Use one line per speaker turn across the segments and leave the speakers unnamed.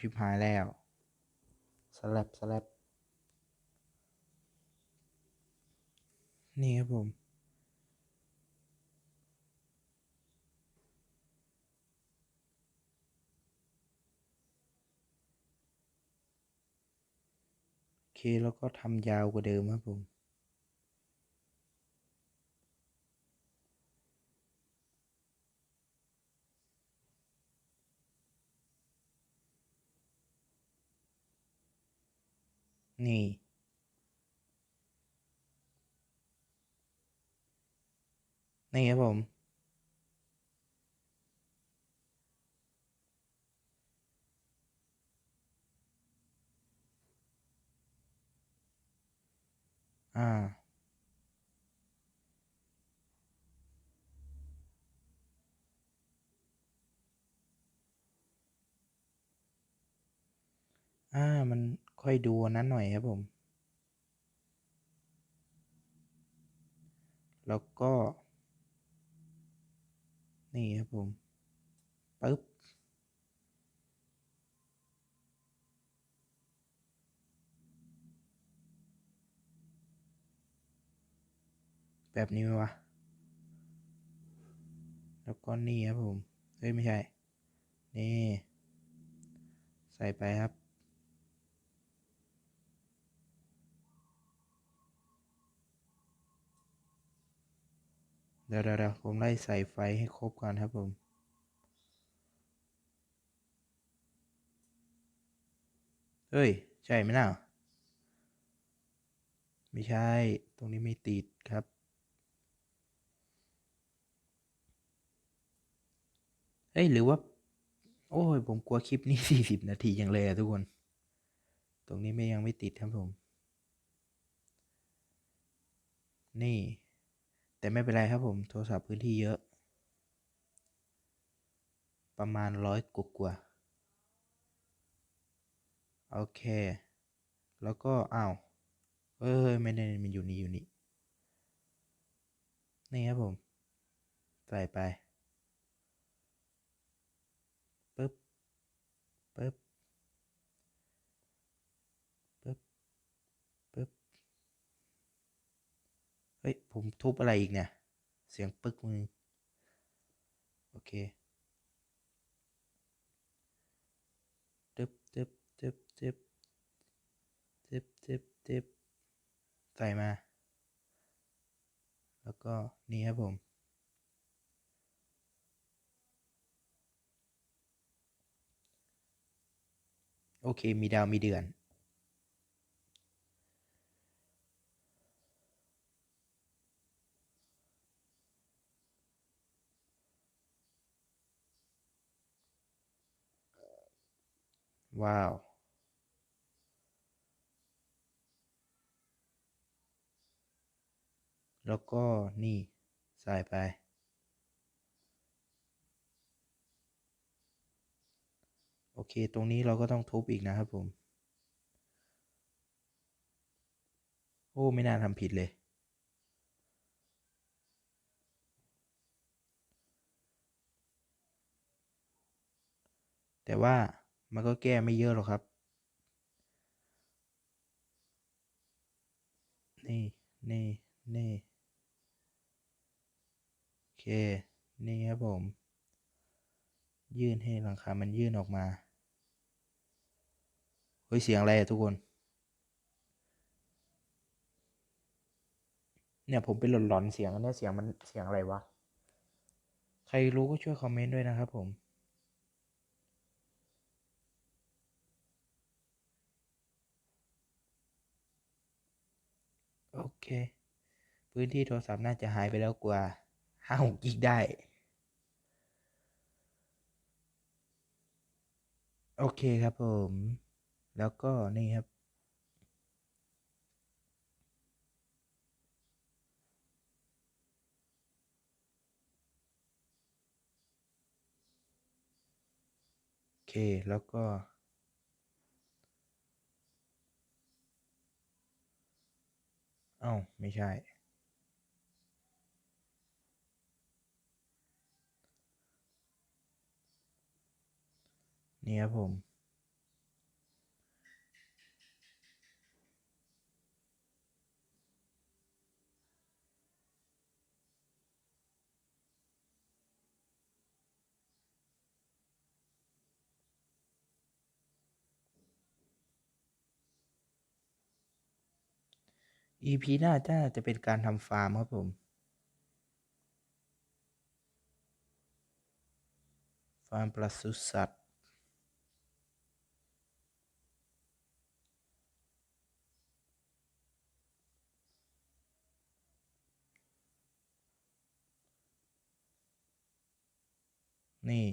ชิบหายแล้วสลับสลับนี่ครับผม โอเค แล้วก็ทำยาวกว่าเดิมครับผม นี่ นี่ครับผม อ่าอ่ามัน ค่อยดูนนั้นหน่อยครับผม แล้วก็ นี่ครับผมปึ๊บแบบนี้ไหมวะ แล้วก็นี่ครับผม เฮ้ย ไม่ใช่ นี่ ใส่ไปครับ เดี๋ยวเดี๋ยวผมไล่ใส่ไฟให้ครบก่อนครับผม เฮ้ย ใช่ไหมน่ะไม่ใช่ ตรงนี้ไม่ติดครับเอ้ย หรือว่า โอ้ย ผมกลัวคลิปนี้สี่สิบนาทีอย่างเลยอะทุกคน ตรงนี้ไม่ยังไม่ติดครับผม นี่ แต่ไม่เป็นไรครับผมโทรศัพท์พื้นที่เยอะ ประมาณร้อยกว่าๆโอเค แล้วก็อ้าวเอ้ยไม่ได้มันอยู่นี่อยู่นี่นี่ครับผม ใส่ไปบ ปึ๊บ ปึ๊บ ปึ๊บ เฮ้ย ผมทุบอะไรอีกเนี่ย เสียงปึ๊กมือโอเคตึบตึบตึบตึบตึบตึบตึบใส่มา แล้วก็นี่ครับผม โอเค มีดาวมีเดือน ว้าว แล้วก็นี่ ใส่ไป โอเค ตรงนี้เราก็ต้องทุบอีกนะครับผม โอ้ ไม่น่าทำผิดเลยแต่ว่า มันก็แก้ไม่เยอะหรอกครับ นี่นี่นี่โอเค นี่ครับผม ยื่นให้หลังคา มันยื่นออกมา เฮ้ย เสียงอะไรอะทุกคน เนี่ยผมเป็นหลอนๆเสียงอันเนี้ยเสียงมันเสียงอะไรวะ ใครรู้ก็ช่วยคอมเมนต์ด้วยนะครับผม เค พื้นที่โทรศัพท์น่าจะหายไปแล้วกว่าห้าหกกิกได้ โอเคครับผม แล้วก็นี่ครับ โอเค แล้วก็ เอ้า ไม่ใช่ นี่ครับผม EP หน้าจะจะเป็นการทำฟาร์มครับผม ฟาร์มปศุสัตว์ นี่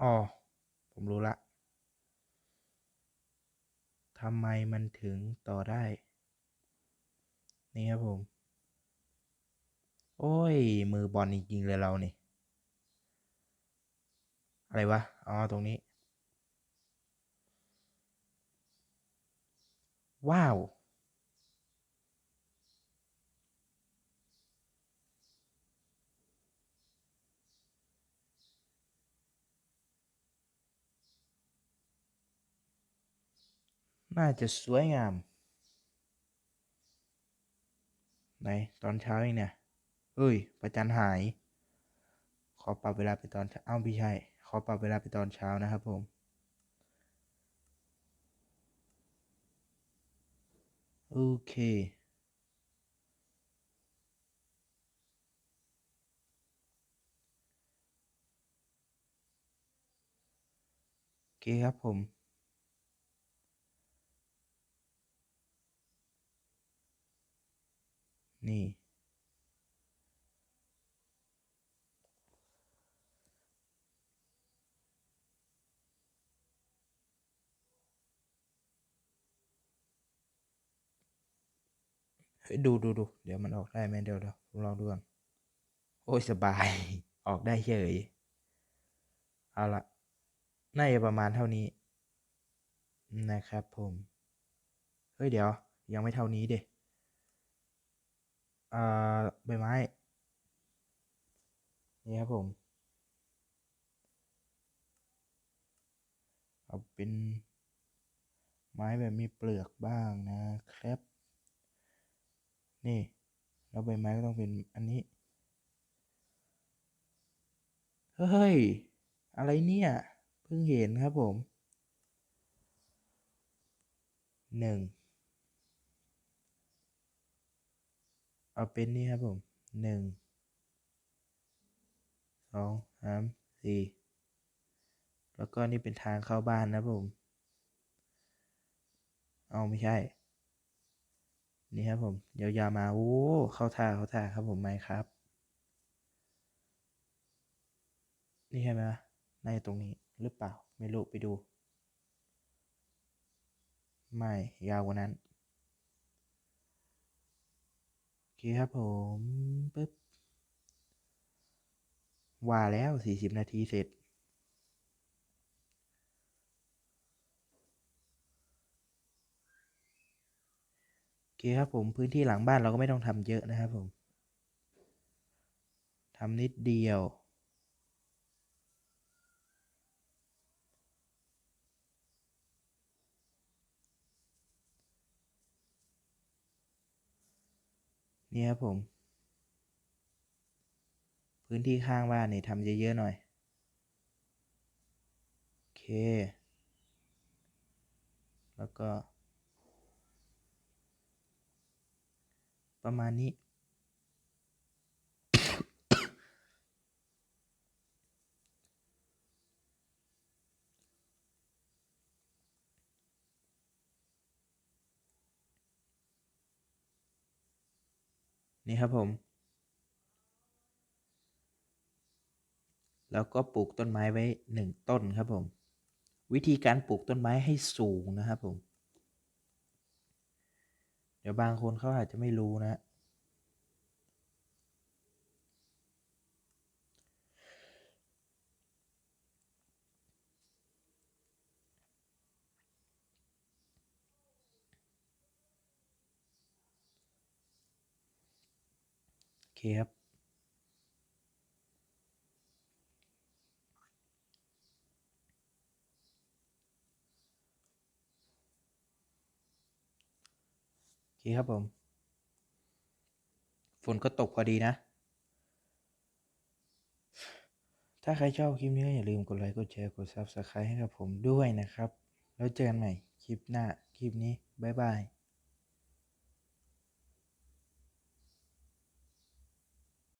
อ๋อ ผมรู้ละ ทำไมมันถึงต่อได้ นี่ครับผม โอ้ย มือบอลจริงๆเลยเรานี่ อะไรวะ อ๋อ ตรงนี้ ว้าว น่าจะสวยงาม ไหน ตอนเช้าเองเนี่ย เอ้ย ประจันหาย ขอปรับเวลาไปตอนเช้า เอ้าไม่ใช่ขอปรับเวลาไปตอนเช้านะครับผม โอเคโอเคครับผม นี่ เฮ้ย ดูดูดูเดี๋ยวมันออกได้ไหมเดี๋ยวเดี๋ยวผมลองดูก่อน โอ้ย สบาย ออกได้เฉยเอาละน่าจะประมาณเท่านี้ นะครับผม เฮ้ย เดี๋ยว ยังไม่เท่านี้เด็ อ่าใบไม้ นี่ครับผมเอาเป็นไม้แบบมีเปลือกบ้างนะครับ นี่แล้วใบไม้ก็ต้องเป็นอันนี้ เฮ้ย อะไรเนี่ย เพิ่งเห็นครับผมหนึ่ง เอาเป็นนี่ครับผมหนึ่งสองสามสี่แล้วก็นี่เป็นทางเข้าบ้านนะครับผม เอาไม่ใช่ นี่ครับผมยาวๆมา โอ้ เข้าท่าเข้าท่าครับผมไหมครับ นี่ใช่ไหมวะน่าจะตรงนี้หรือเปล่า ไม่รู้ไปดู ไม่ ยาวกว่านั้น โอ เคครับผมปึ๊บว่าแล้วสี่สิบนาทีเสร็จ โอเคครับผมพื้นที่หลังบ้านเราก็ไม่ต้องทำเยอะนะครับผมทำนิดเดียว นี่ครับผม พื้นที่ข้างบ้านนี่ทำเยอะ ๆ หน่อย โอเค แล้วก็ ประมาณนี้ นี่ครับผม แล้วก็ปลูกต้นไม้ไว้หนึ่งต้นครับผม วิธีการปลูกต้นไม้ให้สูงนะครับผม เดี๋ยวบางคนเขาอาจจะไม่รู้นะ เคครับโอเคครับผม ฝนก็ตกพอดีนะ ถ้าใครชอบคลิปนี้ก็อย่าลืมกดไลค์ กดแชร์ กด Subscribe ให้กับผมด้วยนะครับ แล้วเจอกันใหม่คลิปคลิปหน้า คลิปนี้ บ๊ายบาย